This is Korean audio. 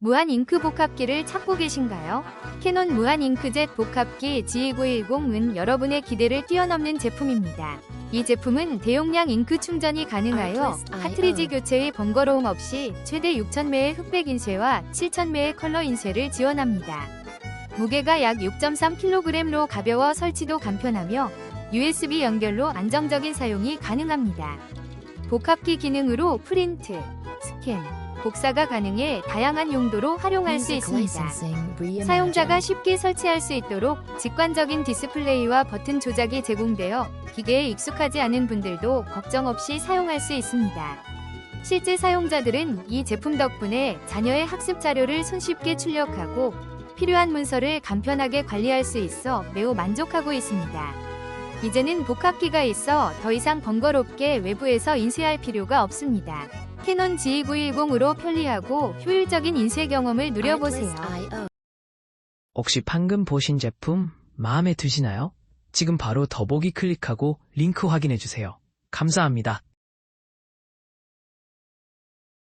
무한 잉크 복합기를 찾고 계신가요? 캐논 무한 잉크젯 복합기 G2910은 여러분의 기대를 뛰어넘는 제품입니다. 이 제품은 대용량 잉크 충전이 가능하여 IO. 카트리지 교체의 번거로움 없이 최대 6,000매의 흑백 인쇄와 7,000매의 컬러 인쇄를 지원합니다. 무게가 약 6.3kg로 가벼워 설치도 간편하며 USB 연결로 안정적인 사용이 가능합니다. 복합기 기능으로 프린트, 스캔, 복사가 가능해 다양한 용도로 활용할 수 있습니다. 사용자가 쉽게 설치할 수 있도록 직관적인 디스플레이와 버튼 조작이 제공되어 기계에 익숙하지 않은 분들도 걱정 없이 사용할 수 있습니다. 실제 사용자들은 이 제품 덕분에 자녀의 학습 자료를 손쉽게 출력하고 필요한 문서를 간편하게 관리할 수 있어 매우 만족하고 있습니다. 이제는 복합기가 있어 더 이상 번거롭게 외부에서 인쇄할 필요가 없습니다. 캐논 G910으로 편리하고 효율적인 인쇄 경험을 누려보세요. 혹시 방금 보신 제품 마음에 드시나요? 지금 바로 더보기 클릭하고 링크 확인해 주세요. 감사합니다.